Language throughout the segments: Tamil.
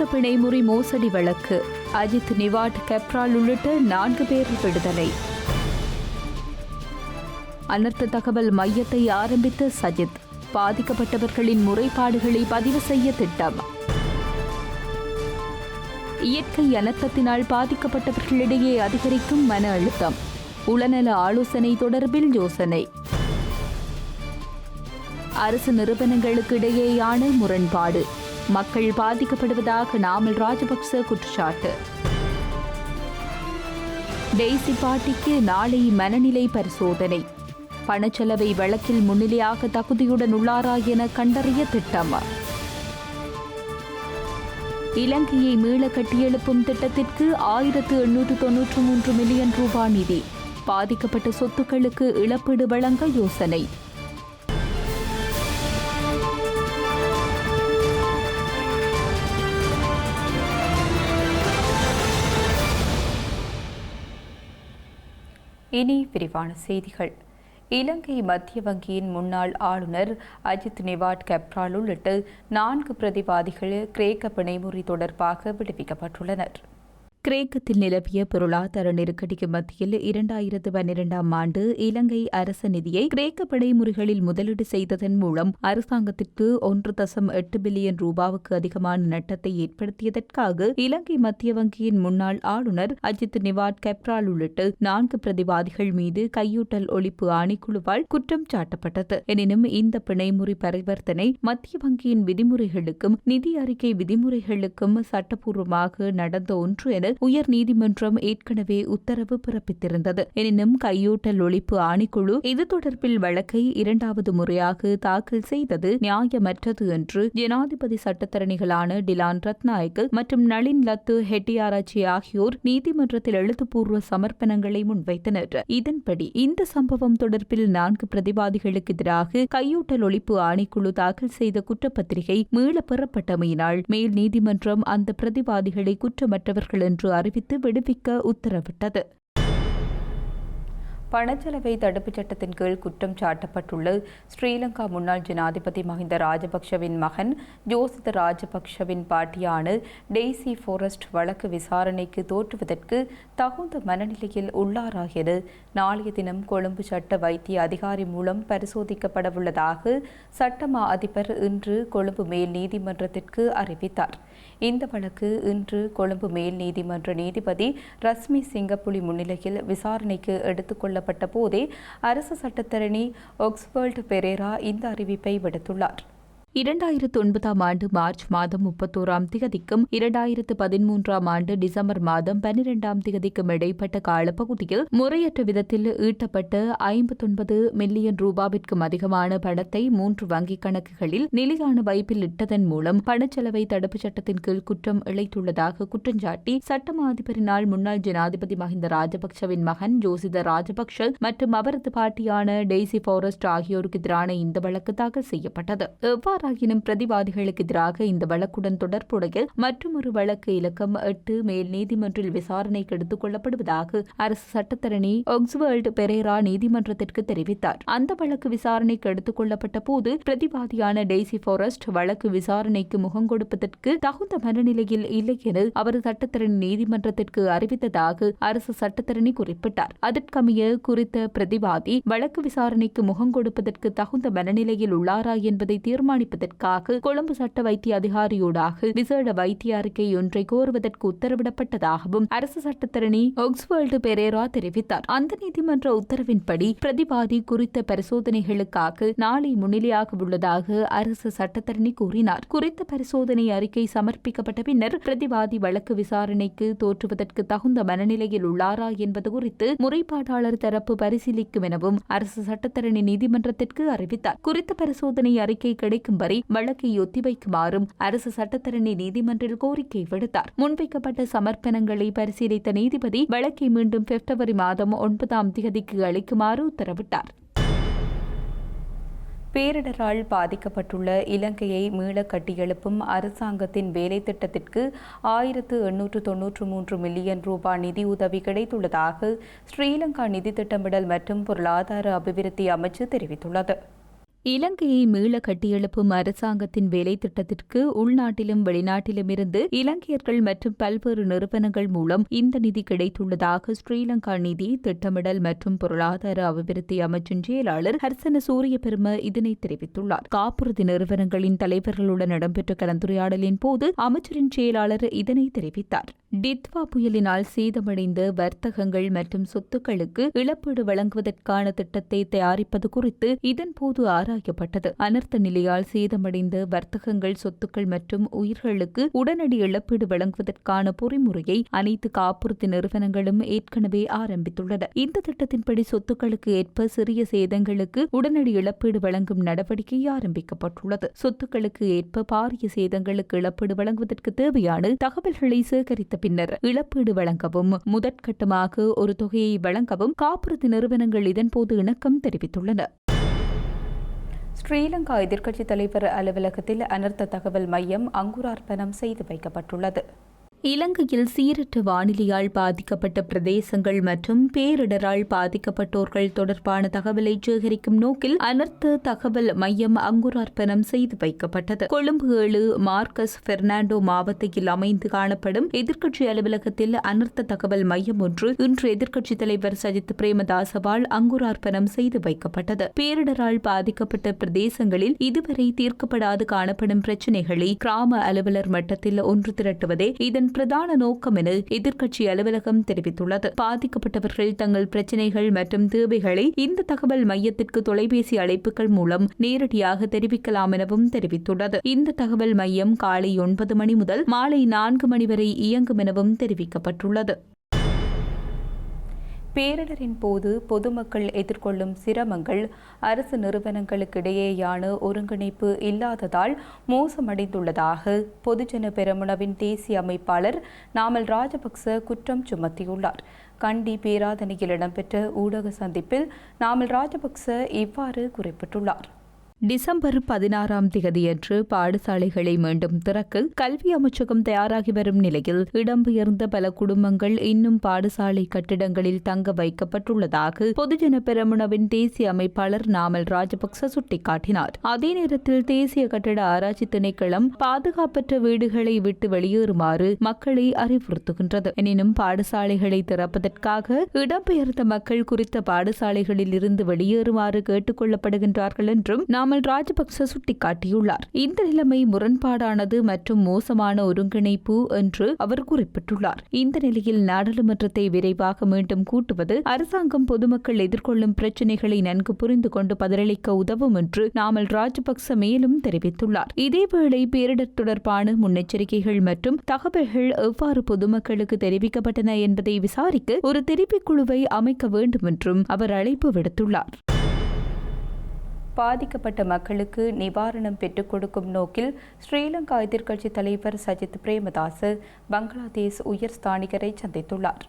கிரேக்க பிணைமுறை மோசடி வழக்கு. அஜித் நிவாட் கெப்ரால் உள்ளிட்ட நான்கு பேர் விடுதலை. அனர்த்த தகவல் மையத்தை ஆரம்பித்த சஜித் பாதிக்கப்பட்டவர்களின் முறைப்பாடுகளை பதிவு செய்ய திட்டம். இயற்கை அனர்த்தத்தினால் பாதிக்கப்பட்டவர்களிடையே அதிகரிக்கும் மன அழுத்தம் உளநல ஆலோசனை தொடர்பில் யோசனை. அரசு நிறுவனங்களுக்கு இடையேயான முரண்பாடு. மக்கள் பாதிக்கப்படுவதாக நாமல் ராஜபக்ச குற்றச்சாட்டு. டெய்சி பாட்டிக்கு நாளை மனநிலை பரிசோதனை. பணச்செலவை வழக்கில் முன்னிலையாக தகுதியுடன் உள்ளாரா என கண்டறிய திட்டம். இலங்கையை மீள கட்டியெழுப்பும் திட்டத்திற்கு ஆயிரத்து எண்ணூற்று தொன்னூற்று மூன்று மில்லியன் ரூபாய் நிதி. பாதிக்கப்பட்ட சொத்துக்களுக்கு இழப்பீடு வழங்க யோசனை. இனி விரிவான செய்திகள். இலங்கை மத்திய வங்கியின் முன்னாள் ஆளுநர் அஜித் நிவாட் கெப்ரால் உள்ளிட்ட நான்கு பிரதிவாதிகள் கிரேக்க பிணைமுறை தொடர்பாக விடுவிக்கப்பட்டுள்ளனர். கிரேக்கத்தில் நிலவிய பொருளாதார நெருக்கடிக்கு மத்தியில் இரண்டாயிரத்து பன்னிரெண்டாம் ஆண்டு இலங்கை அரச நிதியை கிரேக்க படைமுறைகளில் முதலீடு செய்ததன் மூலம் அரசாங்கத்திற்கு ஒன்று தசம் எட்டு பில்லியன் ரூபாவுக்கு அதிகமான நட்டத்தை ஏற்படுத்தியதற்காக இலங்கை மத்திய வங்கியின் முன்னாள் ஆளுநர் அஜித் நிவாட் கெப்ரால் உள்ளிட்ட நான்கு பிரதிவாதிகள் மீது கையூட்டல் ஒழிப்பு ஆணைக்குழுவால் குற்றம் சாட்டப்பட்டது. எனினும் இந்த பிணைமுறை பரிவர்த்தனை மத்திய வங்கியின் விதிமுறைகளுக்கும் நிதி அறிக்கை விதிமுறைகளுக்கும் சட்டப்பூர்வமாக நடந்த ஒன்று என உயர் நீதிமன்றம் ஏற்கனவே உத்தரவு பிறப்பித்திருந்தது. எனினும் கையூட்டல் ஒழிப்பு ஆணைக்குழு இது தொடர்பில் வழக்கை இரண்டாவது முறையாக தாக்கல் செய்தது நியாயமற்றது என்று ஜனாதிபதி சட்டத்தரணிகளான டிலான் ரத்நாயக் மற்றும் நளின் லத்து ஹெட்டியாராச்சி ஆகியோர் நீதிமன்றத்தில் எழுத்துப்பூர்வ சமர்ப்பணங்களை முன்வைத்தனர். இதன்படி இந்த சம்பவம் தொடர்பில் நான்கு பிரதிவாதிகளுக்கு எதிராக கையூட்டல் ஒழிப்பு ஆணைக்குழு தாக்கல் செய்த குற்றப்பத்திரிகை மீள பெறப்பட்டமையினால் மேல் நீதிமன்றம் அந்த பிரதிவாதிகளை குற்றமற்றவர்கள் என்று அறிவித்து விடுவிக்க உத்தரவிட்டது. பணச்செலவை தடுப்புச் சட்டத்தின் கீழ் குற்றம் சாட்டப்பட்டுள்ள ஸ்ரீலங்கா முன்னாள் ஜனாதிபதி மஹிந்த ராஜபக்ஷவின் மகன் ஜோசித ராஜபக்ஷவின் பாட்டியான டெய்சி ஃபாரஸ்ட் வழக்கு விசாரணைக்கு தோற்றுவதற்கு தகுந்த மனநிலையில் உள்ளாரா என நாளைய தினம் கொழும்பு சட்ட வைத்திய அதிகாரி மூலம் பரிசோதிக்கப்படவுள்ளதாக சட்டமா அதிபர் இன்று கொழும்பு மேல் நீதிமன்றத்திற்கு அறிவித்தார். இந்த வழக்கு இன்று கொழும்பு மேல் நீதிமன்ற நீதிபதி ரஸ்மி சிங்கப்புலி முன்னிலையில் விசாரணைக்கு எடுத்துக் கொள்ளப்பட்ட போதே அரசு சட்டத்தரணி ஒக்ஸ்பர்ட் பெரேரா இந்த அறிவிப்பை விடுத்துள்ளார். இரண்டாயிரத்து ஒன்பதாம் ஆண்டு மார்ச் மாதம் முப்பத்தோராம் திகதிக்கும் இரண்டாயிரத்து பதிமூன்றாம் ஆண்டு டிசம்பர் மாதம் பனிரெண்டாம் திகதிக்கும் இடைப்பட்ட காலப்பகுதியில் முறையற்ற விதத்தில் ஈட்டப்பட்ட ஐம்பத்தொன்பது மில்லியன் ரூபாவிற்கும் அதிகமான பணத்தை மூன்று வங்கிக் கணக்குகளில் நிலையான வைப்பில் இட்டதன் மூலம் பணச்செலவை தடுப்புச் சட்டத்தின் கீழ் குற்றம் இழைத்துள்ளதாக குற்றஞ்சாட்டி சட்டமா அதிபரினால் முன்னாள் ஜனாதிபதி மஹிந்த ராஜபக்சவின் மகன் ஜோசித ராஜபக்ஷ மற்றும் அவரது பாட்டியான டெய்சி ஃபாரஸ்ட் ஆகியோருக்கு எதிரான இந்த வழக்கு தாக்கல் செய்யப்பட்டது. எவ்வாறாயினும் பிரதிவாதிகளுக்கு எதிராக இந்த வழக்குடன் தொடர்புடைய மற்றொரு வழக்கு இலக்கம் எட்டு மேல் நீதிமன்றில் விசாரணைக்கு எடுத்துக் கொள்ளப்படுவதாக அரசு சட்டத்தரணி ஒக்ஸ்வேல்ட் பெரேரா நீதிமன்றத்திற்கு தெரிவித்தார். அந்த வழக்கு விசாரணைக்கு எடுத்துக் கொள்ளப்பட்ட போது பிரதிவாதியான டெய்சி ஃபாரஸ்ட் வழக்கு விசாரணைக்கு முகம் கொடுப்பதற்கு தகுந்த மனநிலையில் இல்லை என அவர் சட்டத்தரணி நீதிமன்றத்திற்கு அறிவித்ததாக அரசு சட்டத்தரணி குறிப்பிட்டார். அதற்கமைய குறித்த பிரதிவாதி வழக்கு விசாரணைக்கு முகம் கொடுப்பதற்கு தகுந்த மனநிலையில் உள்ளாரா என்பதை தீர்மானிப்பதற்காக கொழும்பு சட்ட வைத்திய அதிகாரியோடாக விசேட வைத்திய அறிக்கை ஒன்றை கோருவதற்கு உத்தரவிடப்பட்டதாகவும் அரசு சட்டத்தரணி ஒக்ஸ்வேல்டு பெரேரா தெரிவித்தார். அந்த நீதிமன்ற உத்தரவின்படி பிரதிவாதி குறித்த பரிசோதனைகளுக்காக நாளை முன்னிலையாக உள்ளதாக அரசு சட்டத்தரணி கூறினார். குறித்த பரிசோதனை அறிக்கை சமர்ப்பிக்கப்பட்ட பின்னர் பிரதிவாதி வழக்கு விசாரணைக்கு தோற்றுவதற்கு தகுந்த மனநிலையில் உள்ளாரா என்பது குறித்து முறைப்பாட்டாளர் தரப்பு பரிசீலிக்கும் எனவும் அரசு சட்டத்தரணி நீதிமன்றத்திற்கு அறிவித்தார். குறித்த பரிசோதனை அறிக்கை கிடைக்கும் வரை வழக்கை ஒத்திவைக்குமாறும் அரசு சட்டத்தரணி நீதிமன்றில் கோரிக்கை விடுத்தார். முன்வைக்கப்பட்ட சமர்ப்பணங்களை பரிசீலித்த நீதிபதி வழக்கை மீண்டும் பிப்ரவரி மாதம் ஒன்பதாம் தேதிக்கு அளிக்குமாறு உத்தரவிட்டார். பேரிடரால் பாதிக்கப்பட்டுள்ள இலங்கையை மீள கட்டியெழுப்பும் அரசாங்கத்தின் வேலை திட்டத்திற்கு ஆயிரத்து எண்ணூற்று தொன்னூற்று மூன்று மில்லியன் ரூபாய் நிதி உதவி கிடைத்துள்ளதாக ஸ்ரீலங்கா நிதி திட்டமிடல் மற்றும் பொருளாதார அபிவிருத்தி அமைச்சு தெரிவித்துள்ளது. இலங்கையை மீள கட்டியெழுப்பும் அரசாங்கத்தின் வேலை திட்டத்திற்கு உள்நாட்டிலும் வெளிநாட்டிலும் இருந்து இலங்கையர்கள் மற்றும் பல்வேறு நிறுவனங்கள் மூலம் இந்த நிதி கிடைத்துள்ளதாக ஸ்ரீலங்கா நிதி திட்டமிடல் மற்றும் பொருளாதார அபிவிருத்தி அமைச்சின் செயலாளர் ஹர்சன சூரிய பெரும இதனை தெரிவித்துள்ளார். காப்புறுதி நிறுவனங்களின் தலைவர்களுடன் இடம்பெற்ற கலந்துரையாடலின் போது அமைச்சரின் செயலாளர் இதனை தெரிவித்தார். டித்வா புயலினால் சேதமடைந்த வர்த்தகங்கள் மற்றும் சொத்துக்களுக்கு இழப்பீடு வழங்குவதற்கான திட்டத்தை தயாரிப்பது குறித்து இதன்போது ஆராயப்பட்டது அனர்த்த நிலையால் சேதமடைந்த வர்த்தகங்கள் சொத்துக்கள் மற்றும் உயிர்களுக்கு உடனடி இழப்பீடு வழங்குவதற்கான பொறிமுறையை அனைத்து காப்புறுதி நிறுவனங்களும் ஏற்கனவே ஆரம்பித்துள்ளன. இந்த திட்டத்தின்படி சொத்துக்களுக்கு ஏற்ப சிறிய சேதங்களுக்கு உடனடி இழப்பீடு வழங்கும் நடவடிக்கை ஆரம்பிக்கப்பட்டுள்ளது. சொத்துக்களுக்கு ஏற்ப பாரிய சேதங்களுக்கு இழப்பீடு வழங்குவதற்கு தேவையான தகவல்களை சேகரித்த பின்னர் இழப்பீடு வழங்கவும் முதற்கட்டமாக ஒரு தொகையை வழங்கவும் காப்புறுதி நிறுவனங்கள் இதன்போது இணக்கம் தெரிவித்துள்ளன. ஸ்ரீலங்கா எதிர்க்கட்சித் தலைவர் அலுவலகத்தில் அனர்த்த தகவல் மையம் அங்குரார்ப்பணம் செய்து வைக்கப்பட்டுள்ளது. இலங்கையில் சீரற்ற வானிலையால் பாதிக்கப்பட்ட பிரதேசங்கள் மற்றும் பேரிடரால் பாதிக்கப்பட்டோர்கள் தொடர்பான தகவலை சேகரிக்கும் நோக்கில் அனர்த்த தகவல் மையம் அங்குரார்ப்பணம் செய்து வைக்கப்பட்டது. கொழும்பு ஏழு மார்க்கஸ் பெர்னாண்டோ மாவட்டத்தில் அமைந்து காணப்படும் எதிர்க்கட்சி அலுவலகத்தில் அனர்த்த தகவல் மையம் ஒன்று இன்று எதிர்க்கட்சித் தலைவர் சஜித் பிரேமதாசவால் அங்குரார்ப்பணம் செய்து வைக்கப்பட்டது. பேரிடரால் பாதிக்கப்பட்ட பிரதேசங்களில் இதுவரை தீர்க்கப்படாது காணப்படும் பிரச்சினைகளை கிராம அலுவலர் மட்டத்தில் ஒன்று திரட்டுவதே இதன் பிரதான நோக்கம் என எதிர்க்கட்சி அலுவலகம் தெரிவித்துள்ளது. பாதிக்கப்பட்டவர்கள் தங்கள் பிரச்சினைகள் மற்றும் தேவைகளை இந்த தகவல் மையத்திற்கு தொலைபேசி அழைப்புகள் மூலம் நேரடியாக தெரிவிக்கலாம் எனவும் தெரிவித்துள்ளது. இந்த தகவல் மையம் காலை ஒன்பது மணி முதல் மாலை நான்கு மணி வரை இயங்கும் எனவும் தெரிவிக்கப்பட்டுள்ளது. பேரிடரின் போது பொதுமக்கள் எதிர்கொள்ளும் சிரமங்கள் அரசு நிறுவனங்களுக்கிடையேயான ஒருங்கிணைப்பு இல்லாததால் மோசமடைந்துள்ளதாக பொதுஜன பெரமுனவின் தேசிய அமைப்பாளர் நாமல் ராஜபக்ச குற்றம் சுமத்தியுள்ளார். கண்டி பேராதனையில் இடம்பெற்ற ஊடக சந்திப்பில் நாமல் ராஜபக்ச இவ்வாறு குறிப்பிட்டுள்ளார். டிசம்பர் பதினாறாம் தேதியன்று பாடசாலைகளை மீண்டும் திறக்க கல்வி அமைச்சகம் தயாராகி வரும் நிலையில் இடம்பெயர்ந்த பல குடும்பங்கள் இன்னும் பாடசாலை கட்டிடங்களில் தங்க வைக்கப்பட்டுள்ளதாக பொதுஜன பெரமுனவின் தேசிய அமைப்பாளர் நாமல் ராஜபக்ச சுட்டிக்காட்டினார். அதே நேரத்தில் தேசிய கட்டிட ஆராய்ச்சி திணைக்களம் பாதுகாப்பற்ற வீடுகளை விட்டு வெளியேறுமாறு மக்களை அறிவுறுத்துகின்றது. எனினும் பாடசாலைகளை திறப்பதற்காக இடம்பெயர்ந்த மக்கள் குறித்த பாடசாலைகளில் இருந்து வெளியேறுமாறு கேட்டுக் கொள்ளப்படுகின்றார்கள் என்றும் நாம் நாமல் ராஜபக்ச சுட்டிக்காட்டியுள்ளார். இந்த நிலைமை முரண்பாடானது மற்றும் மோசமான ஒருங்கிணைப்பு என்று அவர் குறிப்பிட்டுள்ளார். இந்த நிலையில் நாடாளுமன்றத்தை விரைவாக மீண்டும் கூட்டுவது அரசாங்கம் பொதுமக்கள் எதிர்கொள்ளும் பிரச்சினைகளை நன்கு புரிந்து கொண்டு பதிலளிக்க உதவும் என்று நாமல் ராஜபக்ச மேலும் தெரிவித்துள்ளார். இதேவேளை பேரிடர் தொடர்பான முன்னெச்சரிக்கைகள் மற்றும் தகவல்கள் எவ்வாறு பொதுமக்களுக்கு தெரிவிக்கப்பட்டன என்பதை விசாரிக்க ஒரு தெரிவிக் குழுவை அமைக்க வேண்டும் என்றும் அவர் அழைப்பு விடுத்துள்ளார். பாதிக்கப்பட்ட மக்களுக்கு நிவாரணம் பெற்றுக் கொடுக்கும் நோக்கில் ஸ்ரீலங்கா எதிர்க்கட்சித் தலைவர் சஜித் பிரேமதாஸ் பங்களாதேஷ் உயர் ஸ்தானிகரை சந்தித்துள்ளார்.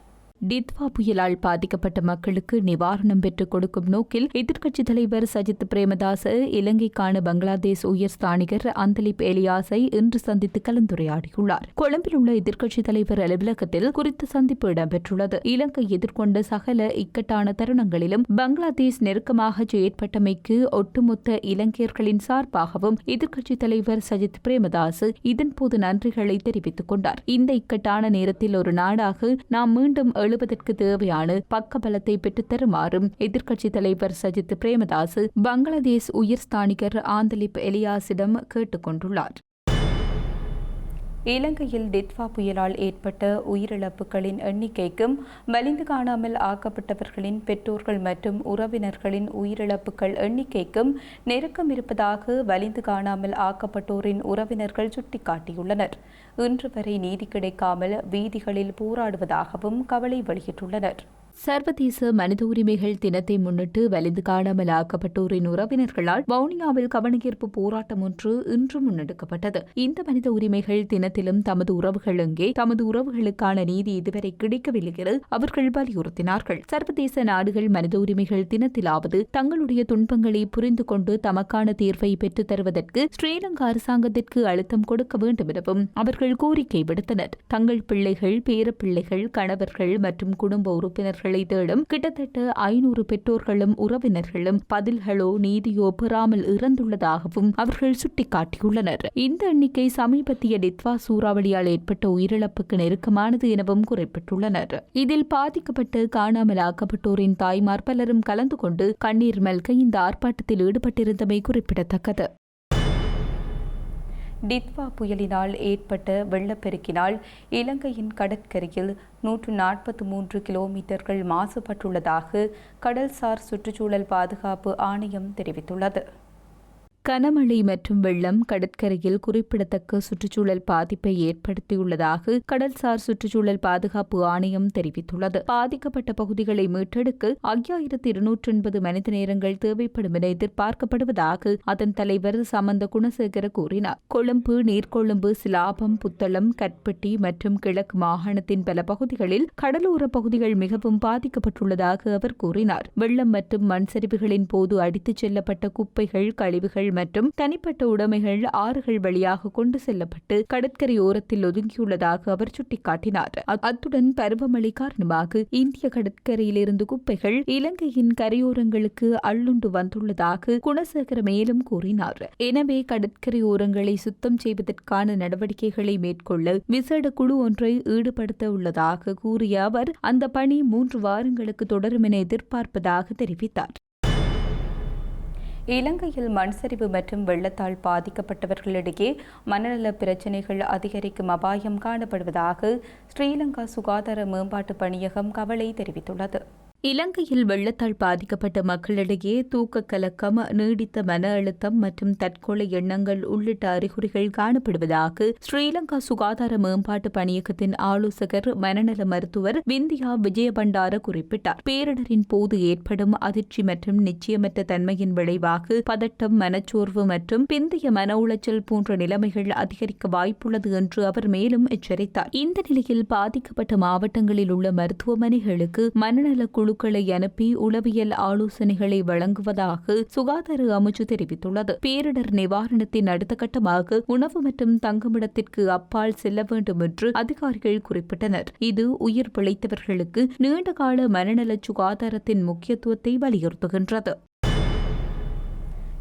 டித்வா புயலால் பாதிக்கப்பட்ட மக்களுக்கு நிவாரணம் பெற்றுக் கொடுக்கும் நோக்கில் எதிர்க்கட்சித் தலைவர் சஜித் பிரேமதாச இலங்கைக்கான பங்களாதேஷ் உயர் ஸ்தானிகர் அந்தலிப் எலியாஸை இன்று சந்தித்து கலந்துரையாடியுள்ளார். கொழும்பில் உள்ள எதிர்க்கட்சித் தலைவர் அலுவலகத்தில் குறித்த சந்திப்பு இடம்பெற்றுள்ளது. இலங்கை எதிர்கொண்ட சகல இக்கட்டான தருணங்களிலும் பங்களாதேஷ் நெருக்கமாக செயற்பட்டமைக்கு ஒட்டுமொத்த இலங்கையர்களின் சார்பாகவும் எதிர்க்கட்சித் தலைவர் சஜித் பிரேமதாஸ் இதன்போது நன்றிகளை தெரிவித்துக் கொண்டார். இந்த இக்கட்டான நேரத்தில் ஒரு நாடாக நாம் மீண்டும் எழுவதற்கு தேவையான பக்கபலத்தை பெற்றுத் தருமாறும் எதிர்க்கட்சித் தலைவர் சஜித் பிரேமதாஸ் பங்களாதேஷ் உயர் ஸ்தானிகர் ஆந்தலிப் எலியாஸிடம் கேட்டுக் கொண்டுள்ளார். இலங்கையில் டிட்வா புயலால் ஏற்பட்ட உயிரிழப்புகளின் எண்ணிக்கைக்கும் வலிந்து காணாமல் ஆக்கப்பட்டவர்களின் பெற்றோர்கள் மற்றும் உறவினர்களின் உயிரிழப்புகள் எண்ணிக்கைக்கும் நெருக்கம் இருப்பதாக வலிந்து காணாமல் ஆக்கப்பட்டோரின் உறவினர்கள் சுட்டிக்காட்டியுள்ளனர். இன்று வரை நீதி கிடைக்காமல் வீதிகளில் போராடுவதாகவும் கவலை வெளியிட்டுள்ளனர். சர்வதேச மனித உரிமைகள் தினத்தை முன்னிட்டு வலிந்து காணாமல் ஆக்கப்பட்டோரின் உறவினர்களால் வவுனியாவில் கவனஈர்ப்பு போராட்டம் ஒன்று இன்று முன்னெடுக்கப்பட்டது. இந்த மனித உரிமைகள் தினத்திலும் தமது உறவுகள் எங்கே தமது உறவுகளுக்கான நீதி இதுவரை கிடைக்கவில்லை என அவர்கள் வலியுறுத்தினார்கள். சர்வதேச நாடுகள் மனித உரிமைகள் தினத்திலாவது தங்களுடைய துன்பங்களை புரிந்து கொண்டு தமக்கான தீர்வை பெற்றுத் தருவதற்கு ஸ்ரீலங்கா அரசாங்கத்திற்கு அழுத்தம் கொடுக்க வேண்டும் எனவும் அவர்கள் கோரிக்கை விடுத்தனர். தங்கள் பிள்ளைகள் பேரப்பிள்ளைகள் கணவர்கள் மற்றும் குடும்ப உறுப்பினர்கள் தேடும் கிட்டத்தட்ட ஐநூறு பெற்றோர்களும் உறவினர்களும் பதில்களோ நீதியோ பெறாமல் இறந்துள்ளதாகவும் அவர்கள் சுட்டிக்காட்டியுள்ளனர். இந்த எண்ணிக்கை சமீபத்திய டித்வா சூறாவளியால் ஏற்பட்ட உயிரிழப்புக்கு நெருக்கமானது எனவும் குறிப்பிட்டுள்ளனர். இதில் பாதிக்கப்பட்டு காணாமல் ஆக்கப்பட்டோரின் தாய்மார் பலரும் கலந்து கொண்டு கண்ணீர் மல்க இந்த ஆர்ப்பாட்டத்தில் ஈடுபட்டிருந்தமை குறிப்பிடத்தக்கது. டித்வா புயலினால் ஏற்பட்ட வெள்ளப்பெருக்கினால் இலங்கையின் கடற்கரையில் நூற்று நாற்பத்தி மூன்று கிலோமீட்டர்கள் மாசுபட்டுள்ளதாக கடல்சார் சுற்றுச்சூழல் பாதுகாப்பு ஆணையம் தெரிவித்துள்ளது. கனமழை மற்றும் வெள்ளம் கடற்கரையில் குறிப்பிடத்தக்க சுற்றுச்சூழல் பாதிப்பை ஏற்படுத்தியுள்ளதாக கடல்சார் சுற்றுச்சூழல் பாதுகாப்பு ஆணையம் தெரிவித்துள்ளது. பாதிக்கப்பட்ட பகுதிகளை மீட்டெடுக்க ஐயாயிரத்து இருநூற்று எண்பது மனித நேரங்கள் தேவைப்படும் என எதிர்பார்க்கப்படுவதாக அதன் தலைவர் சமந்த குணசேகர கூறினார். கொழும்பு நீர்கொழும்பு சிலாபம் புத்தளம் கட்பட்டி மற்றும் கிழக்கு மாகாணத்தின் பல பகுதிகளில் கடலோர பகுதிகள் மிகவும் பாதிக்கப்பட்டுள்ளதாக அவர் கூறினார். வெள்ளம் மற்றும் மண் சரிவுகளின் போது அடித்துச் செல்லப்பட்ட குப்பைகள் கழிவுகள் மற்றும் தனிப்பட்ட உடைமைகள் ஆறுகள் வழியாக கொண்டு செல்லப்பட்டு கடற்கரை ஓரத்தில் ஒதுங்கியுள்ளதாக அவர் சுட்டிக்காட்டினார். அத்துடன் பருவமழை காரணமாக இந்திய கடற்கரையிலிருந்து குப்பைகள் இலங்கையின் கரையோரங்களுக்கு அள்ளுண்டு வந்துள்ளதாக குணசேகர மேலும் கூறினார். எனவே கடற்கரை ஓரங்களை சுத்தம் செய்வதற்கான நடவடிக்கைகளை மேற்கொள்ள விசேட குழு ஒன்றை ஈடுபடுத்த உள்ளதாக கூறிய அவர் அந்த பணி மூன்று வாரங்களுக்கு தொடரும் என எதிர்பார்ப்பதாக தெரிவித்தார். இலங்கையில் மண்சரிவு மற்றும் வெள்ளத்தால் பாதிக்கப்பட்டவர்களிடையே மனநல பிரச்சினைகள் அதிகரிக்கும் அபாயம் காணப்படுவதாக ஸ்ரீலங்கா சுகாதார மேம்பாட்டு பணியகம் கவலை தெரிவித்துள்ளது. இலங்கையில் வெள்ளத்தால் பாதிக்கப்பட்ட மக்களிடையே தூக்க கலக்கம் நீடித்த மன அழுத்தம் மற்றும் தற்கொலை எண்ணங்கள் உள்ளிட்ட அறிகுறிகள் காணப்படுவதாக ஸ்ரீலங்கா சுகாதார மேம்பாட்டு பணியகத்தின் ஆலோசகர் மனநல மருத்துவர் விந்தியா விஜயபண்டார குறிப்பிட்டார். பேரிடரின் போது ஏற்படும் அதிர்ச்சி மற்றும் நிச்சயமற்ற தன்மையின் விளைவாக பதட்டம் மனச்சோர்வு மற்றும் பிந்தைய மன உளைச்சல் போன்ற நிலைமைகள் அதிகரிக்க வாய்ப்புள்ளது என்று அவர் மேலும் எச்சரித்தார். இந்த நிலையில் பாதிக்கப்பட்ட மாவட்டங்களில் உள்ள மருத்துவமனைகளுக்கு மனநல குழு குழுக்களை அனுப்பி உளவியல் ஆலோசனைகளை வழங்குவதாக சுகாதார அமைச்சு தெரிவித்துள்ளது. பேரிடர் நிவாரணத்தின் அடுத்த கட்டமாக உணவு மற்றும் தங்குமிடத்திற்கு அப்பால் செல்ல வேண்டும் என்று அதிகாரிகள் குறிப்பிட்டனர். இது உயிர் பிழைத்தவர்களுக்கு நீண்டகால மனநல சுகாதாரத்தின் முக்கியத்துவத்தை வலியுறுத்துகின்றது.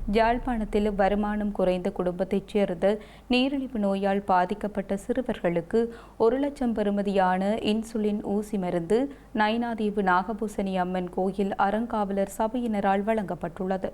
யாழ்ப்பாணத்தில் வருமானம் குறைந்த குடும்பத்தைச் சேர்ந்த நீரிழிவு நோயால் பாதிக்கப்பட்ட சிறுவர்களுக்கு ஒரு லட்சம் பெறுமதியான இன்சுலின் ஊசி மருந்து நயனாதீவு நாகபூசணி அம்மன் கோயில் அறங்காவலர் சபையினரால் வழங்கப்பட்டுள்ளது.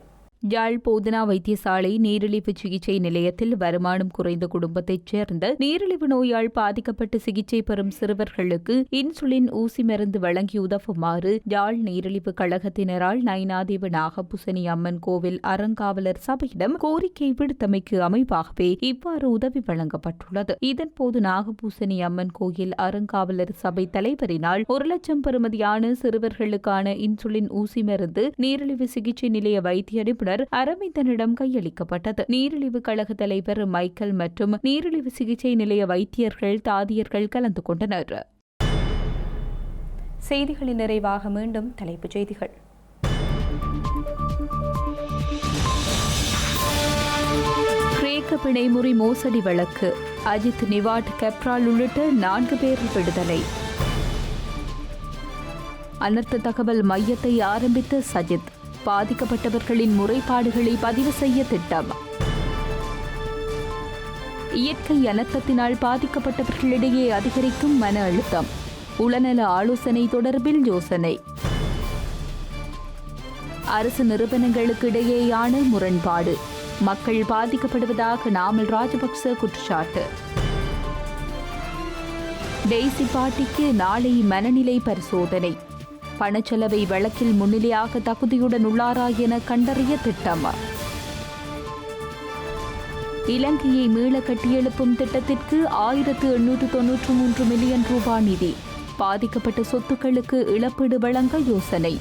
யாழ் போதனா வைத்தியசாலை நீரிழிவு சிகிச்சை நிலையத்தில் வருமானம் குறைந்த குடும்பத்தைச் சேர்ந்த நீரிழிவு நோயால் பாதிக்கப்பட்டு சிகிச்சை பெறும் சிறுவர்களுக்கு இன்சுலின் ஊசி மருந்து வழங்கி உதவுமாறு யாழ் நீரிழிவு கழகத்தினரால் நைனாதேவ நாகபூசணி அம்மன் கோவில் அறங்காவலர் சபையிடம் கோரிக்கை விடுத்தமைக்கு அமைப்பாகவே இவ்வாறு உதவி வழங்கப்பட்டுள்ளது. இதன்போது நாகபூசணி அம்மன் கோயில் அறங்காவலர் சபை தலைவரினால் ஒரு லட்சம் பெறுமதியான சிறுவர்களுக்கான இன்சுலின் ஊசி மருந்து நீரிழிவு சிகிச்சை நிலைய வைத்திய நிபுணர் அரவிந்தனிடம் கையளிக்கப்பட்டது. நீரிழிவு கழக தலைவர் மைக்கேல் மற்றும் நீரிழிவு சிகிச்சை நிலைய வைத்தியர்கள் தாதியர்கள் கலந்து கொண்டனர். செய்திகளின் நிறைவாக மீண்டும் தலைப்புச் செய்திகள். கிரேக்க பிணைமுறை மோசடி வழக்கு. அஜித் நிவாட் கெப்ரால் உள்ளிட்ட நான்கு பேர் விடுதலை. அனர்த்த தகவல் மையத்தை ஆரம்பித்த சஜித். பாதிக்கப்பட்டவர்களின் முறைப்பாடுகளை பதிவு செய்ய திட்டம். இயற்கை அனர்த்தத்தினால் பாதிக்கப்பட்டவர்களிடையே அதிகரிக்கும் மன அழுத்தம். உளநல ஆலோசனை தொடர்பில் யோசனை. அரசு நிறுவனங்களுக்கு இடையேயான முரண்பாடு. மக்கள் பாதிக்கப்படுவதாக நாமல் ராஜபக்ச குற்றச்சாட்டு. டெய்சி பாட்டிக்கு நாளை மனநிலை பரிசோதனை. பணச்செலவை வழக்கில் முன்னிலையாக தகுதியுடன் உள்ளாரா என கண்டறிய திட்டம். இலங்கையை மீள கட்டியெழுப்பும் திட்டத்திற்கு ஆயிரத்து எண்ணூற்று தொன்னூற்று மூன்று மில்லியன் ரூபாய் நிதி. பாதிக்கப்பட்ட சொத்துக்களுக்கு இழப்பீடு வழங்க யோசனை.